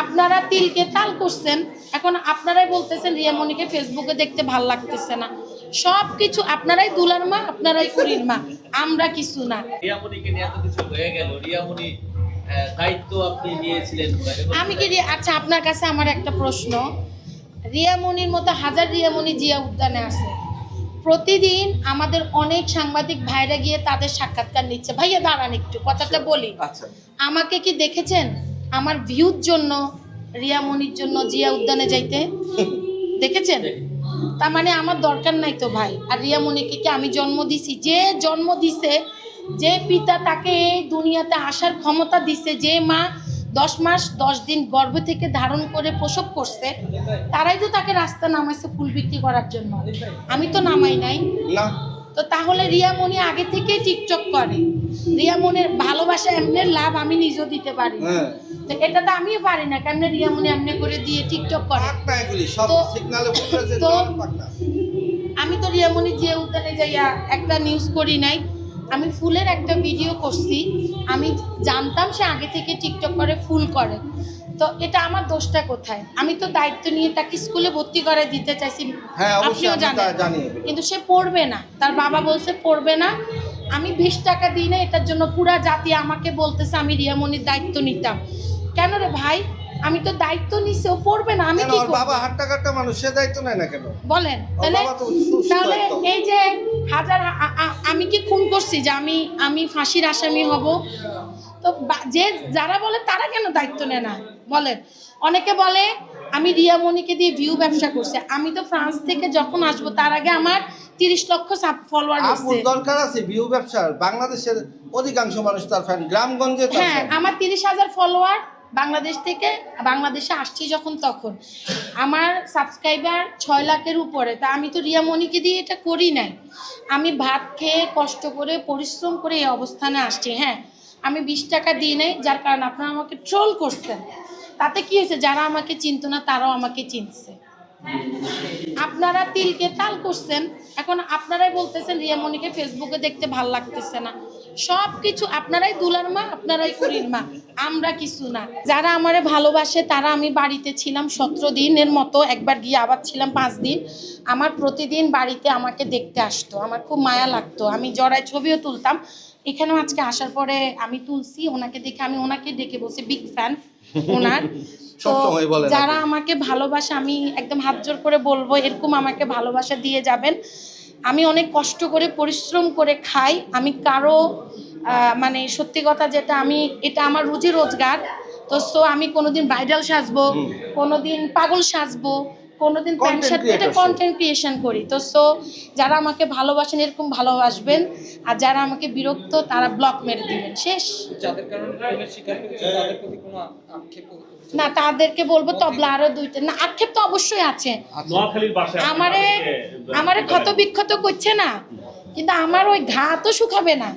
আপনারা তিলকে তাল করছেন এখন আপনারাই বলতেছেন রিয়ামণিকে ফেসবুকে দেখতে ভালো লাগতেছে না। সব কিছু আপনারাই দুলার মা আপনারাই করির মা আমরা কিছু না। রিয়ামণিকে নিয়ে এত কিছু হয়ে গেল রিয়ামণি দায়িত্ব আপনি নিয়েছিলেন আমি কি আচ্ছা আপনার কাছে আমার একটা প্রশ্ন। রিয়ামণির মতো হাজার রিয়ামণি জিয়া উদ্যানে আছে। প্রতিদিন আমাদের অনেক সাংবাদিক ভাইরা গিয়ে তাদের সাক্ষাৎকার নিচ্ছে। ভাইয়া দাঁড়ান একটু কথাটা বলি। আচ্ছা। আমাকে কি দেখেছেন? আমার ভিউর জন্য রিয়ামণির জন্য জিয়া উদ্যানে যাইতে। দেখেছেন? তার মানে আমার দরকার নাই তো ভাই। আর রিয়ামণিকে কি আমি জন্ম দিছি? যে জন্ম দিছে যে পিতা তাকে এই দুনিয়াতে আসার ক্ষমতা দিছে যে মা দশ মাস দশ দিন গর্ভ থেকে ধারণ করে প্রসব করছে তারাই তো তাকে রাস্তা নামাইছে ফুল বিক্রি করার জন্য। আমি তো নামাই নাই। না। তো তাহলে রিয়ামণি আগে থেকে টিকটক করে। রিয়ামণির ভালোবাসা এমনি লাভ আমি নিজেও দিতে পারি হ্যাঁ। তো এটা তো আমিও পারি না কেমনে রিয়ামণি এমনি করে দিয়ে টিকটক করে? তো- আমি তো রিয়ামণি যে উদ্যানে যাইয়া একটা নিউজ করি নাই আমি ফুলের একটা ভিডিও করছি। আমি জানতাম সে আগে থেকে টিকটক করে ফুল করে। তো এটা আমার দোষটা কোথায়? আমি তো দায়িত্ব নিয়ে তাকে স্কুলে ভর্তি করে দিতে চাইছি। হ্যাঁ আপনিও জানেন। কিন্তু সে পড়বে না। তার বাবা বলছে পড়বে না। আমি বিশ টাকা দিই না এটার জন্য পুরা জাতি আমাকে বলতেছে আমি রিয়ামণির দায়িত্ব নিতাম। কেন রে ভাই? আমি তো দায়িত্ব নিছি ও পড়বে না। আমি কি করব? বাবা হাট্টা কাট্টা মানুষ সে দায়িত্ব নেয় না কেন? বলেন। তাহলে তাহলে এই যে হাজার আমি কি খুন করছি যে আমি আমি ফাঁসির আসামি হব। তো যে যারা বলে তারা কেন দায়িত্ব নেয় না? বলেন। অনেকে বলে আমি রিয়ামণিকে দিয়ে ভিউ ব্যবসা করছি। আমি তো ফ্রান্স থেকে যখন আসব তার আগে আমার তিরিশ লক্ষ ফলোয়ার হচ্ছে দরকার আছে ভিউ ব্যবসার। বাংলাদেশের অধিকাংশ মানুষ তার ফ্যান গ্রামগঞ্জে হ্যাঁ আমার তিরিশ হাজার ফলোয়ার বাংলাদেশ থেকে বাংলাদেশে আসছি যখন তখন। আমার সাবস্ক্রাইবার ছয় লাখের উপরে। তা আমি তো রিয়ামণিকে দিয়ে এটা করি নাই। আমি ভাত খেয়ে কষ্ট করে, পরিশ্রম করে এই অবস্থানে আসছি। হ্যাঁ আমি বিশ টাকা দিই নাই, যার কারণে আপনারা আমাকে ট্রোল করছেন। তাতে কি হয়েছে? যারা আমাকে চিনতো না, তারাও আমাকে চিনছে। আপনারা তিলকে তাল করছেন। এখন আপনারাই বলতেছেন, রিয়ামণিকে ফেসবুকে দেখতে ভালো লাগতেছে না। সব কিছু আপনারাই দুলার মা আপনারাই করির মা। আমরা কিছু না। যারা আমারে ভালোবাসে তারা আমি বাড়িতে ছিলাম সতেরো দিনের মতো। একবার গিয়ে আবার ছিলাম পাঁচ দিন। আমার প্রতিদিন বাড়িতে আমাকে দেখতে আসতো। আমার খুব মায়া লাগতো। আমি জড়ায় ছবিও তুলতাম। এখানেও আজকে আসার পরে আমি তুলছি। ওনাকে দেখে আমি ওনাকে ডেকে বলছি বিগ ফ্যান ওনার। তো। যারা আমাকে ভালোবাসে আমি একদম হাত জোর করে বলব এরকম আমাকে ভালোবাসা দিয়ে যাবেন। আমি অনেক কষ্ট করে পরিশ্রম করে খাই। আমি কারও মানে সত্যি কথা যেটা আমি এটা আমার রুজি রোজগার। তো সো আমি কোনোদিন ব্রাইডাল সাজবো কোনোদিন পাগল সাজবো কোনোদিন প্যান্ট শার্ট এটা কন্টেন্ট ক্রিয়েশন করি। তো সো যারা আমাকে ভালোবাসেন এরকম ভালোবাসবেন আর যারা আমাকে বিরক্ত তারা ব্লক মেরে দিবেন। শেষ। যাদের কারণে প্রেমের শিকার করেছে তাদের প্রতি কোনো আক্ষেপ না তাদেরকে বলব তবলা আরও দুইটা। না আক্ষেপ তো অবশ্যই আছে। আমারে আমারে ক্ষত বিক্ষত করছে না। কিন্তু আমার ওই ঘা তো শুকাবে না।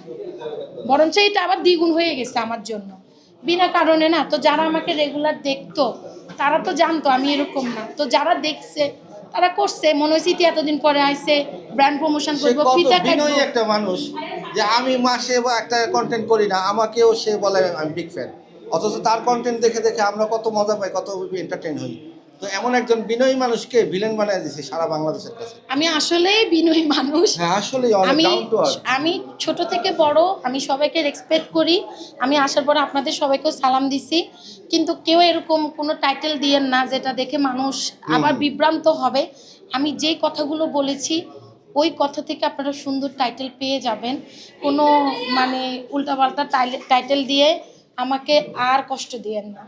বরঞ্চ এটা আবার দ্বিগুণ হয়ে গেছে আমার জন্য। বিনা কারণে না তো যারা আমাকে রেগুলার দেখতো তারা তো জানতো আমি এরকম না। তো যারা দেখছে তারা করছে। মনে হয়েছে এতদিন পরে আইসে ব্র্যান্ড প্রমোশন করব ফিতা কাটবো একটা মানুষ যে আমি মাসে বা একটা কন্টেন্ট করি না আমাকেও সে বলে আমি বিগ ফ্যান অথচ তার কন্টেন্ট দেখে দেখে আমরা কত মজা পাই কত এন্টারটেন হই। তো এমন একজন বিনয়ী মানুষকে ভিলেন বানিয়ে দিছে সারা বাংলাদেশের কাছে। আমি আসলেই বিনয়ী মানুষ। হ্যাঁ আসলে আমি আমি ছোট থেকে বড় আমি সবাইকে রেসপেক্ট করি। আমি আসার পরে আপনাদের সবাইকেও সালাম দিছি। কিন্তু কেউ এরকম কোনো টাইটেল দিয়েন না যেটা দেখে মানুষ আবার বিভ্রান্ত হবে। আমি যেই কথাগুলো বলেছি ওই কথা থেকে আপনারা সুন্দর টাইটেল পেয়ে যাবেন। কোনো মানে উল্টাপাল্টা টাইটেল দিয়ে আমাকে আর কষ্ট দিয়েন না।